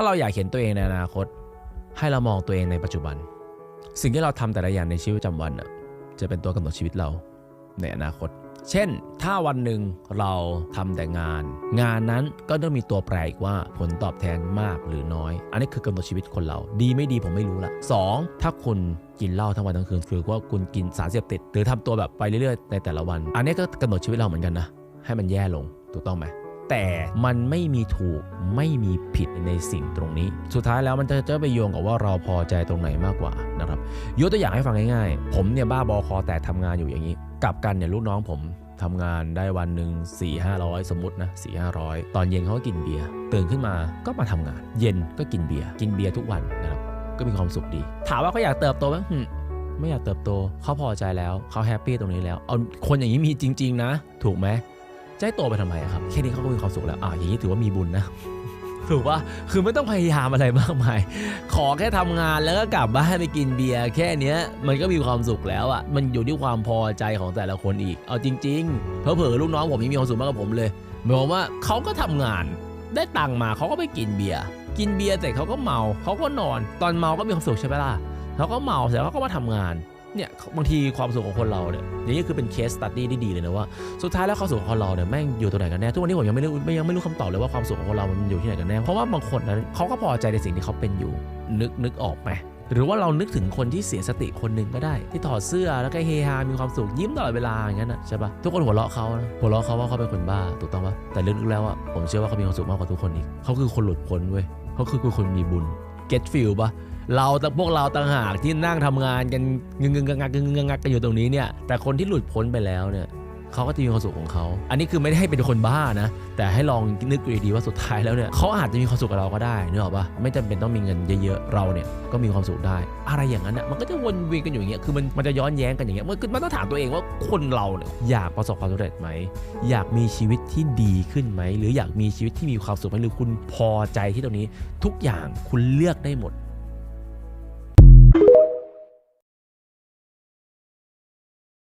ถ้าเราอยากเห็นตัวเองในอนาคต ให้เรามองตัวเองในปัจจุบัน สิ่งที่เราทำแต่ละอย่างในชีวิตประจำวันน่ะจะเป็นตัวกำหนดชีวิตเราในอนาคต เช่น ถ้าวันหนึ่งเราทำแต่งาน งานนั้นก็ต้องมีตัวแปรอีกว่าผลตอบแทนมากหรือน้อย อันนี้คือกำหนดชีวิตคนเรา ดีไม่ดีผมไม่รู้ละสองถ้าคุณกินเหล้าทั้งวันทั้งคืนคือว่าคุณกินสารเสพติด หรือทำตัวแบบไปเรื่อยๆ ในแต่ละวัน อันนี้ก็กำหนดชีวิตเราเหมือนกันนะให้มันแย่ลงถูกต้องไหม แต่มันไม่มีถูกไม่มีผิดในสิ่งตรงนี้ สุดท้ายแล้วมันจะจะไปโยงกับว่าเราพอใจตรงไหนมากกว่านะครับยกตัวอย่างให้ฟังง่ายๆ ผมเนี่ยบ้าบอคอแต่ทำงานอยู่อย่างนี้กลับกันเนี่ยลูกน้องผมทำงานได้วันหนึ่ง4 5 0 0 สมมตินะ4 5 0 0 ตอนเย็นเขาก็กินเบียร์ตื่นขึ้นมาก็มาทำงาน เย็นก็กินเบียร์กินเบียร์ทุกวันนะครับก็มีความสุขดี ถามว่าเขาอยากเติบโตไหมไม่อยากเติบโตเขาพอใจแล้วเขาแฮปปี้ตรงนี้แล้วเอาคนอย่างนี้มีจริง ๆ นะ ถูกไหม จะให้โตไปทำไมครับ แค่นี้เขาก็มีความสุขแล้วอ่าอย่างนี้ถือว่ามีบุญนะถูกปะคือไม่ต้องพยายามอะไรมากมาย ขอแค่ทำงานแล้วก็กลับบ้านไปกินเบียร์แค่เนี้ย มันก็มีความสุขแล้วอะมันอยู่ที่ความพอใจของแต่ละคนอีก เอาจริงๆ เพอเผลอๆลูกน้องผมยังมีความสุขมากกว่าผมเลยหมายความว่าเขาก็ทำงานได้ตังค์มาเขาก็ไปกินเบียร์ กินเบียร์เสร็จเขาก็เมาเขาก็นอน ตอนเมาก็มีความสุขใช่ไหมล่ะเขาก็เมาเสร็จเขาก็มาทำงาน เนี่ยบางทีความสุขของคนเราเนี่ยอย่างนี้คือเป็นเคสตัดดี้ที่ดีเลยนะว่าสุดท้ายแล้วความสุขของคนเราเนี่ยแม่งอยู่ตรงไหนกันแน่ทุกวันนี้ผมยังไม่รู้ไม่ยังไม่รู้คำตอบเลยว่าความสุขของคนเรามันอยู่ที่ไหนกันแน่เพราะว่าบางคนนั้นเขาก็พอใจในสิ่งที่เขาเป็นอยู่ นึกนึกออกไหมหรือว่าเรานึกถึงคนที่เสียสติคนหนึ่งก็ได้ ที่ถอดเสื้อแล้วก็เฮฮา มีความสุขยิ้มตลอดเวลาอย่างนั้นนะใช่ปะทุกคนหัวเราะเขานะหัวเราะเขาว่าเขาเป็นคนบ้าถูกต้องปะแต่ลึกๆแล้วอะผมเชื่อว่าเขามีความสุขมากกว่าทุกคนอีกเขาคือคนหลุดพ้นเว้ยเขาคือคนมีบุญ get feel ปะ เราแต่พวกเราต่างหากที่นั่งทำงานกันงึงงึงงักงักงึงงึงงงักกันอยู่ตรงนี้เนี่ยแต่คนที่หลุดพ้นไปแล้วเนี่ยเขาก็จะมีความสุขของเขา อันนี้คือไม่ได้ให้เป็นคนบ้านะ แต่ให้ลองนึกดูดีๆว่าสุดท้ายแล้วเนี่ยเขาอาจจะมีความสุขกับเราก็ได้นึกออกปะไม่จำเป็นต้องมีเงินเยอะๆ เราเนี่ยก็มีความสุขได้ อะไรอย่างนั้นน่ะมันก็จะวนเวียนกันอยู่อย่างเงี้ย คือมันมันจะย้อนแย้งกันอย่างเงี้ย มันคือมันต้องถามตัวเองว่าคนเราเนี่ยอยากประสบความสำเร็จไหม อยากมีชีวิตที่ดีขึ้นไหม หรืออยากมีชีวิตที่มีความสุขไหมหรือคุณพอใจที่ตรงนี้ ทุกอย่างคุณเลือกได้หมด